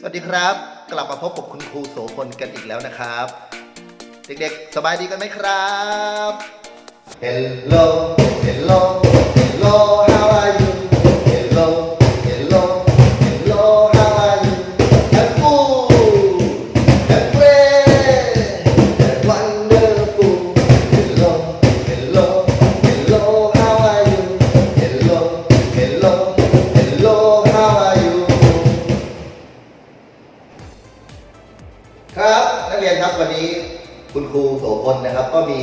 สวัสดีครับ กลับมาพบกับคุณครูโสพลกันอีกแล้วนะครับ เด็กๆ สบายดีกันไหมครับ Hello Hello Hello นะครับ ก็มี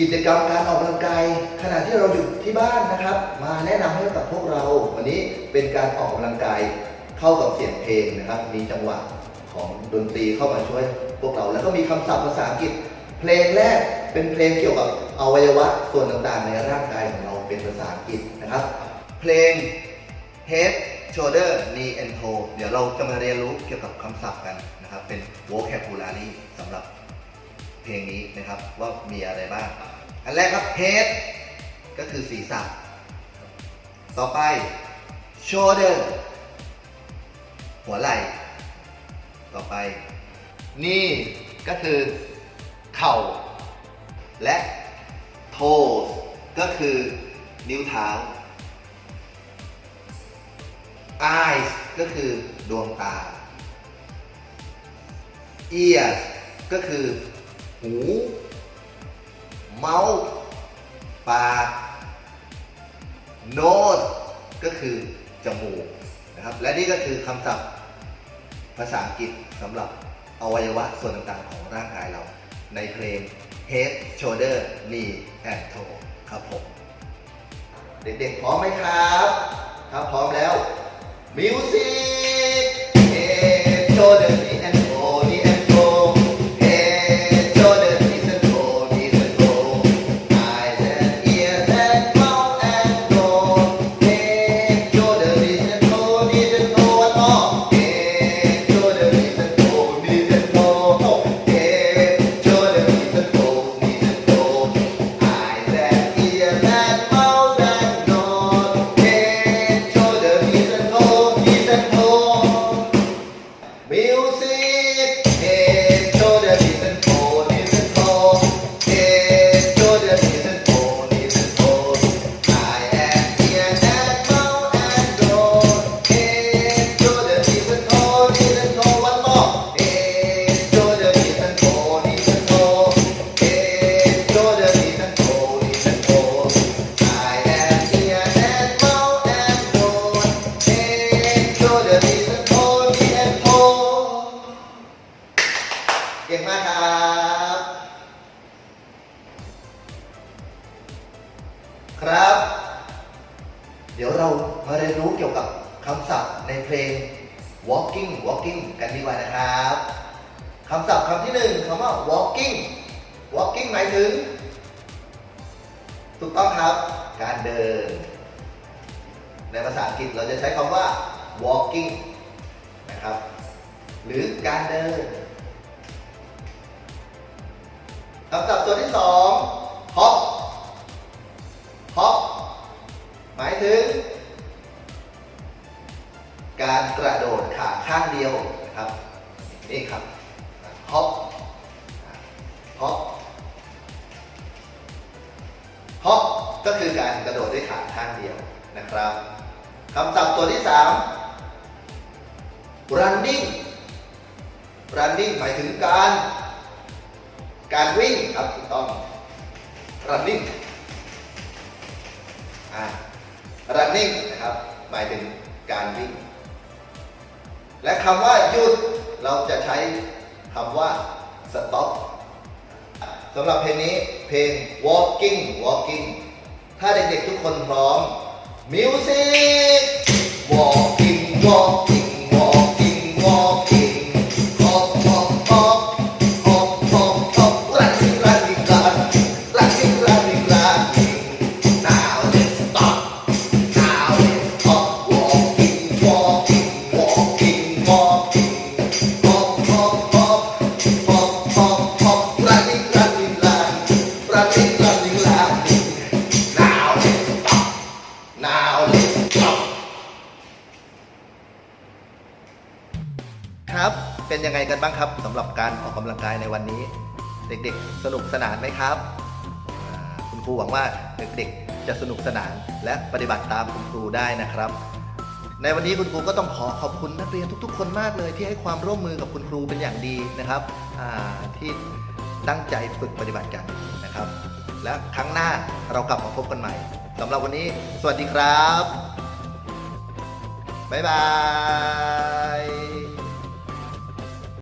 กิจกรรมการออกกำลังกายขณะที่เราอยู่ที่บ้านนะครับ มาแนะนำให้กับพวกเราวันนี้เป็นการออกกำลังกายเข้ากับเสียงเพลงนะครับ มีจังหวะของดนตรีเข้ามาช่วยพวกเรา แล้วก็มีคำศัพท์ภาษาอังกฤษ เพลงแรกเป็นเพลงเกี่ยวกับอวัยวะส่วนต่างๆ ในร่างกายของเราเป็นภาษาอังกฤษนะครับ เพลง head shoulder knee and toe เดี๋ยวเราจะมาเรียนรู้เกี่ยวกับคำศัพท์กันนะครับ เป็น vocabulary สำหรับ เพลงนี้นะครับว่ามีอะไรบ้าง อันแรกครับ head ก็คือศีรษะ ต่อไป shoulder หัวไหล่ ต่อไป knee ก็คือเข่า และ toes ก็คือนิ้วเท้า eyes ก็คือดวงตา ears ก็คือ หู mouth ปาก nose ก็คือจมูกนะครับ และนี่ก็คือคำศัพท์ภาษาอังกฤษสำหรับอวัยวะส่วนต่างๆของร่างกายเรา ในเพลง head shoulder knee and toe ครับผม เด็กๆ พร้อมไหมครับ ถ้าพร้อมแล้วมิวสิก ครับ เดี๋ยวเรามาเรียนรู้เกี่ยวกับคำศัพท์ในเพลง walking walking กันดีกว่านะครับคำศัพท์คำที่หนึ่งคำว่า walking walking หมายถึง ถูกต้องครับ การเดิน ในภาษาอังกฤษเราจะใช้คำว่า walking นะครับ หรือการเดินคำศัพท์ตัวที่สอง ข้างเดียวนะครับนี่ครับ hop hop hop ก็คือการกระโดดด้วยขาข้างเดียวนะครับคำศัพท์ตัวที่สาม running running หมายถึงการ การวิ่งครับถูกต้อง running อ่า running นะครับ หมายถึงการวิ่ง และคำว่าหยุดเราจะใช้คำว่า stop สำหรับเพลงนี้เพลง walking walking ถ้าเด็กๆทุกคนพร้อม music walking walking เป็นยังไงกันบ้างครับสำหรับการออกกำลังกายในวันนี้ เด็กๆ สนุกสนานไหมครับอ่าคุณครูหวังว่าเด็กๆ จะสนุกสนานและปฏิบัติตามคุณครูได้นะครับ ในวันนี้คุณครูก็ต้องขอขอบคุณนักเรียนทุก ๆ คนมากเลย ที่ให้ความร่วมมือกับคุณครูเป็นอย่างดีนะครับอ่าที่ตั้งใจฝึกปฏิบัติกันนะครับ และครั้งหน้าเรากลับมาพบกันใหม่สำหรับวันนี้ สวัสดีครับ บ๊ายบาย